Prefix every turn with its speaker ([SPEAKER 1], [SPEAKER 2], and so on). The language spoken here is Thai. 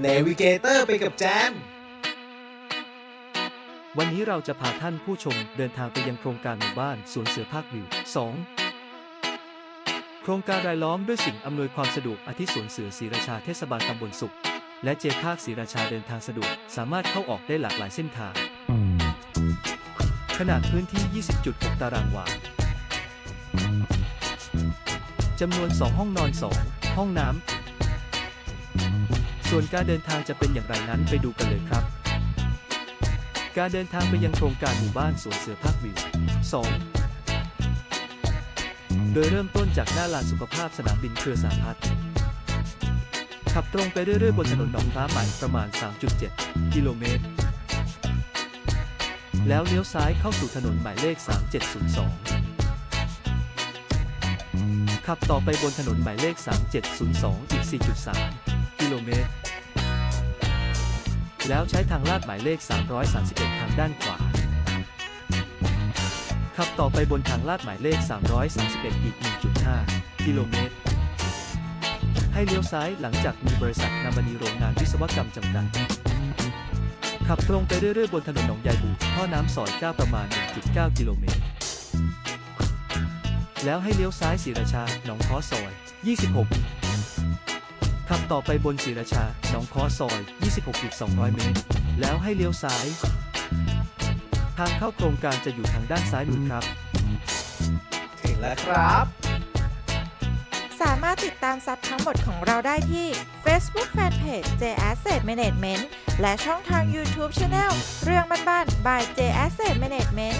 [SPEAKER 1] เนวิเกเตอร์ไปกับแจม
[SPEAKER 2] วันนี้เราจะพาท่านผู้ชมเดินทางไปยังโครงการหมู่บ้านสวนเสือภาควิว 2 โครงการรายล้อมด้วยสิ่งอำนวยความสะดวกอาทิสวนเสือศรีราชาเทศบาลตำบลสุข และเจภาคศรีราชาเดินทางสะดวก สามารถเข้าออกได้หลากหลายเส้นทาง ขนาดพื้นที่ 20.6 ตารางวาจำนวน 2 ห้องนอน 2 ห้องน้ำ ส่วนการเดินทางจะเป็นอย่างไรนั้นไปดูกันเลยครับ การเดินทางไปยังโครงการหมู่บ้านสวนเสือภาควิว 2 โดยเริ่มต้นจากหน้าลานสุขภาพสนามบินเครือสาพัฒน์ขับตรงไปเรื่อยๆบนถนนหนองฟ้าใหม่ประมาณ 3.7 กิโลเมตร แล้วเลี้ยวซ้ายเข้าสู่ถนนหมายเลข 3702 ขับต่อไปบนถนนหมายเลข 3702 อีก 4.3 กิโลเมตร แล้วใช้ทางลาดหมายเลข 331 ทางด้านขวา ขับต่อไปบนทางลาดหมายเลข 331 อีก 1.5 กิโลเมตร ให้เลี้ยวซ้ายหลังจากมีบริษัทนามานีโรงงานวิศวกรรมจำกัด ขับตรงไปเรื่อยๆบนถนนหนองยายบูท่อน้ำซอย9ประมาณ 1.9 กิโลเมตร แล้วให้เลี้ยวซ้ายศรีราชา หนองค้อซอย 26 ขับต่อไปบนศรีราชา หนองค้อซอย 26.200 เมตร แล้วให้เลี้ยวซ้าย ทางเข้าโครงการจะอยู่ทางด้านซ้ายมือครับ
[SPEAKER 1] ถึงแล้วครับ
[SPEAKER 3] สามารถติดตามซับทั้งหมดของเราได้ที่ Facebook Fanpage J Asset Management และช่องทาง YouTube Channel เรื่องบ้านๆ by J Asset Management